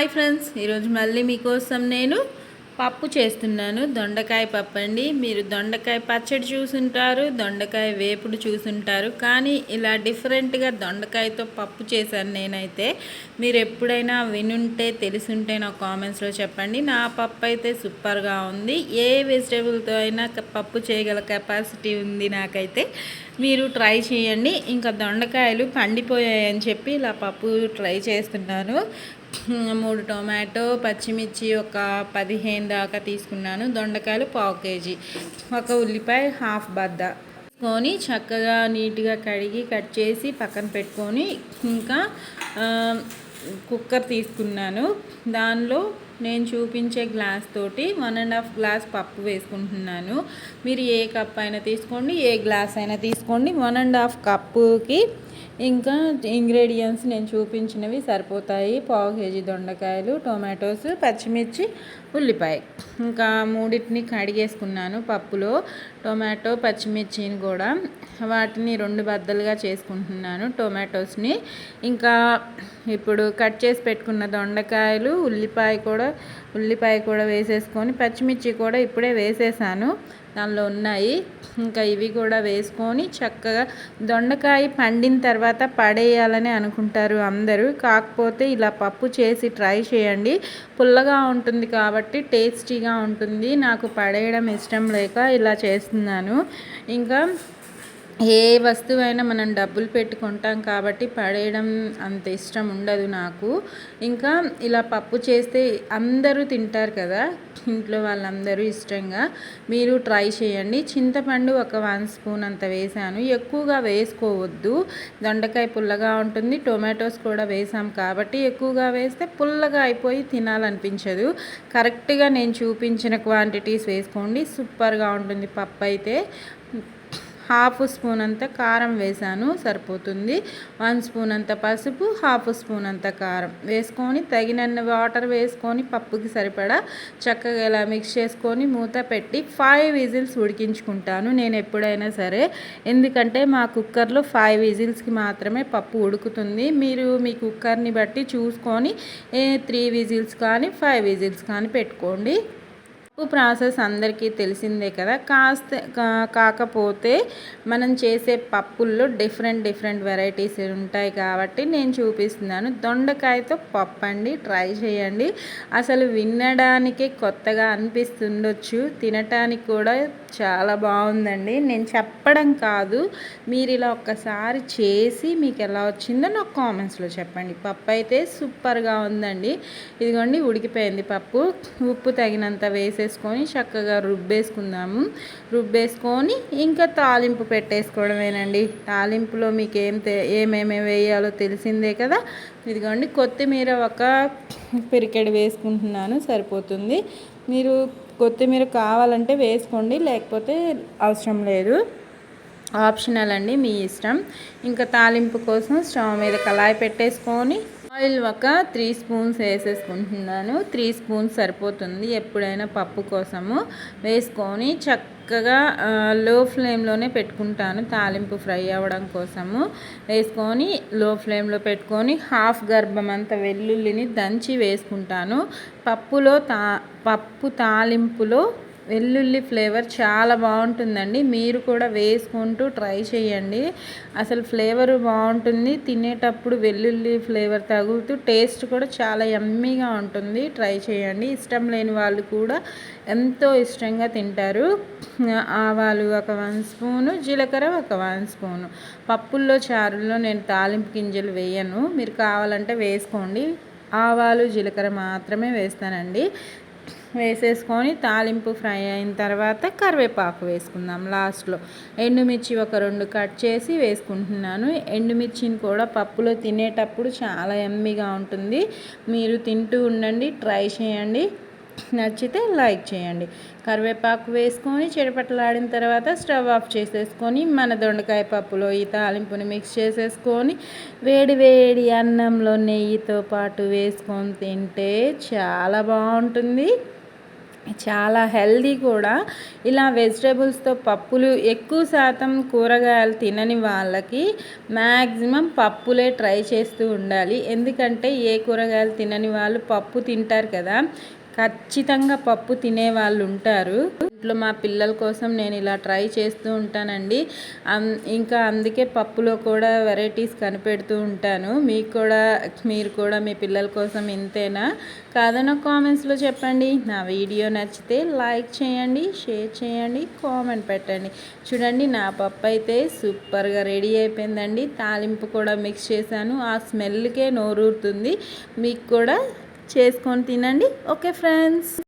Hi friends ఈరోజు మళ్ళీ మీకోసం నేను పప్పు చేస్తున్నాను. దొండకాయ పప్పు అండి. మీరు దొండకాయ పచ్చడి చూసుంటారు దొండకాయ వేపుడు చూసుంటారు. కానీ ఇలా డిఫరెంట్గా దొండకాయతో పప్పు చేశాను నేనైతే. మీరు ఎప్పుడైనా వినుంటే తెలుసుంటే నా కామెంట్స్లో చెప్పండి. నా పప్పు అయితే సూపర్గా ఉంది. ఏ వెజిటేబుల్తో అయినా పప్పు చేయగల కెపాసిటీ ఉంది నాకైతే. మీరు ట్రై చేయండి. ఇంకా దొండకాయలు పండిపోయాయని చెప్పి ఇలా పప్పు ట్రై చేస్తున్నాను. మూడు టొమాటో పచ్చిమిర్చి ఒక పదిహేను దాకా తీసుకున్నాను. దొండకాయలు పావు కేజీ. ఒక ఉల్లిపాయ హాఫ్ బద్ద కొని చక్కగా నీట్గా కడిగి కట్ చేసి పక్కన పెట్టుకొని ఇంకా కుక్కర్ తీసుకున్నాను. దానిలో నేను చూపించే గ్లాస్ తోటి వన్ అండ్ హాఫ్ గ్లాస్ పప్పు వేసుకుంటున్నాను. మీరు ఏ కప్ అయినా తీసుకోండి ఏ గ్లాస్ అయినా తీసుకోండి. వన్ అండ్ హాఫ్ కప్పుకి ఇంకా ఇంగ్రీడియంట్స్ నేను చూపించినవి సరిపోతాయి. పావు కేజీ దొండకాయలు టొమాటోస్ పచ్చిమిర్చి ఉల్లిపాయ. ఇంకా మూడింటిని కడిగేసుకున్నాను పప్పులో. టొమాటో పచ్చిమిర్చిని కూడా వాటిని రెండు బద్దలుగా చేసుకుంటున్నాను టొమాటోస్ని. ఇంకా ఇప్పుడు కట్ చేసి పెట్టుకున్న దొండకాయలు ఉల్లిపాయ కూడా ఉల్లిపాయ కూడా వేసేసుకొని పచ్చిమిర్చి కూడా ఇప్పుడే వేసేసాను. దానిలో ఉన్నాయి. ఇంకా ఇవి కూడా వేసుకొని చక్కగా దొండకాయ పండిన తర్వాత పడేయాలని అనుకుంటారు అందరూ. కాకపోతే ఇలా పప్పు చేసి ట్రై చేయండి. పుల్లగా ఉంటుంది కాబట్టి టేస్టీగా ఉంటుంది. నాకు పడేయడం ఇష్టం లేక ఇలా చేస్తున్నాను. ఇంకా ఏ వస్తువైనా మనం డబ్బులు పెట్టుకుంటాం కాబట్టి పడేయడం అంత ఇష్టం ఉండదు నాకు. ఇంకా ఇలా పప్పు చేస్తే అందరూ తింటారు కదా ఇంట్లో వాళ్ళందరూ ఇష్టంగా. మీరు ట్రై చేయండి. చింతపండు ఒక వన్ స్పూన్ అంత వేసాను. ఎక్కువగా వేసుకోవద్దు. దొండకాయ పుల్లగా ఉంటుంది. టొమాటోస్ కూడా వేసాం కాబట్టి ఎక్కువగా వేస్తే పుల్లగా అయిపోయి తినాలనిపించదు. కరెక్ట్గా నేను చూపించిన క్వాంటిటీస్ వేసుకోండి. సూపర్గా ఉంటుంది పప్పు అయితే. హాఫ్ స్పూన్ అంత కారం వేసాను సరిపోతుంది. వన్ స్పూన్ అంత పసుపు హాఫ్ స్పూన్ అంత కారం వేసుకొని తగినన్ని వాటర్ వేసుకొని పప్పుకి సరిపడా చక్కగా ఇలా మిక్స్ చేసుకొని మూత పెట్టి ఫైవ్ విజిల్స్ ఉడికించుకుంటాను నేను ఎప్పుడైనా సరే. ఎందుకంటే మా కుక్కర్లో ఫైవ్ విజిల్స్కి మాత్రమే పప్పు ఉడుకుతుంది. మీరు మీ కుక్కర్ని బట్టి చూసుకొని త్రీ విజిల్స్ కానీ ఫైవ్ విజిల్స్ కానీ పెట్టుకోండి. పప్పు ప్రాసెస్ అందరికీ తెలిసిందే కదా. కాస్త కా- కాకపోతే మనం చేసే పప్పుల్లో డిఫరెంట్ డిఫరెంట్ వెరైటీస్ ఉంటాయి కాబట్టి నేను చూపిస్తున్నాను. దొండకాయతో పప్పు అండి ట్రై చేయండి. అసలు వినడానికే కొత్తగా అనిపిస్తుండొచ్చు. తినటానికి కూడా చాలా బాగుందండి. నేను చెప్పడం కాదు మీరు ఇలా ఒక్కసారి చేసి మీకు ఎలా వచ్చిందో నాకు కామెంట్స్లో చెప్పండి. పప్పు అయితే సూపర్గా ఉందండి. ఇదిగోండి ఉడికిపోయింది పప్పు. ఉప్పు తగినంత వేసేసుకొని చక్కగా రుబ్బేసుకుందాము. రుబ్బేసుకొని ఇంకా తాలింపు పెట్టేసుకోవడమేనండి. తాలింపులో మీకు ఏం ఏమేమి వేయాలో తెలిసిందే కదా? ఇదిగోండి కొత్తిమీర ఒక పిరికెడు వేసుకుంటున్నాను సరిపోతుంది. మీరు కొత్తిమీర కావాలంటే వేసుకోండి లేకపోతే అవసరం లేదు. ఆప్షనల్ అండి మీ ఇష్టం. ఇంకా తాలింపు కోసం స్టవ్ మీద కళాయి పెట్టేసుకొని ఆయిల్ ఒక త్రీ స్పూన్స్ వేసేసుకుంటున్నాను. త్రీ స్పూన్స్ సరిపోతుంది ఎప్పుడైనా పప్పు కోసము. వేసుకొని చక్కగా లో ఫ్లేమ్లోనే పెట్టుకుంటాను తాలింపు ఫ్రై అవ్వడం కోసము. వేసుకొని లో ఫ్లేమ్లో పెట్టుకొని హాఫ్ గర్భం అంత వెల్లుల్లిని దంచి వేసుకుంటాను. పప్పులో తా పప్పు తాలింపులో వెల్లుల్లి ఫ్లేవర్ చాలా బాగుంటుందండి. మీరు కూడా వేసుకుంటూ ట్రై చేయండి. అసలు ఫ్లేవర్ బాగుంటుంది. తినేటప్పుడు వెల్లుల్లి ఫ్లేవర్ తగులుతూ టేస్ట్ కూడా చాలా యమ్మీగా ఉంటుంది. ట్రై చేయండి. ఇష్టం లేని వాళ్ళు కూడా ఎంతో ఇష్టంగా తింటారు. ఆవాలు ఒక వన్ స్పూను జీలకర్ర ఒక వన్ స్పూను. పప్పుల్లో చారుల్లో నేను తాలింపు గింజలు వేయను. మీరు కావాలంటే వేసుకోండి. ఆవాలు జీలకర్ర మాత్రమే వేస్తానండి. వేసేసుకొని తాలింపు ఫ్రై అయిన తర్వాత కరివేపాకు వేసుకుందాం లాస్ట్లో. ఎండుమిర్చి ఒక రెండు కట్ చేసి వేసుకుంటున్నాను. ఎండుమిర్చిని కూడా పప్పులో తినేటప్పుడు చాలా ఎమ్మిగా ఉంటుంది. మీరు తింటూ ఉండండి ట్రై చేయండి. నచ్చితే లైక్ చేయండి. కరివేపాకు వేసుకొని చెడపట్టలాడిన తర్వాత స్టవ్ ఆఫ్ చేసేసుకొని మన దొండకాయ పప్పులో ఈ తాలింపుని మిక్స్ చేసేసుకొని వేడి వేడి అన్నంలో నెయ్యితో పాటు వేసుకొని తింటే చాలా బాగుంటుంది. చాలా హెల్దీ కూడా. ఇలా వెజిటేబుల్స్తో పప్పులు ఎక్కువ శాతం కూరగాయలు తినని వాళ్ళకి మ్యాక్సిమం పప్పులే ట్రై చేస్తూ ఉండాలి. ఎందుకంటే ఏ కూరగాయలు తినని వాళ్ళు పప్పు తింటారు కదా ఖచ్చితంగా పప్పు తినే వాళ్ళు ఉంటారు. ఇంట్లో మా పిల్లల కోసం నేను ఇలా ట్రై చేస్తూ ఉంటానండి. ఇంకా అందుకే పప్పులో కూడా వెరైటీస్ కనిపెడుతూ ఉంటాను. మీకు కూడా మీరు కూడా మీ పిల్లల కోసం ఇంతేనా? కాదన్న కామెంట్స్లో చెప్పండి. నా వీడియో నచ్చితే లైక్ చేయండి షేర్ చేయండి కామెంట్ పెట్టండి. చూడండి నా పప్పు అయితే సూపర్గా రెడీ అయిపోయిందండి. తాలింపు కూడా మిక్స్ చేశాను. ఆ స్మెల్కే నోరూరుతుంది. మీకు కూడా చేసుకొని తినండి. Okay friends.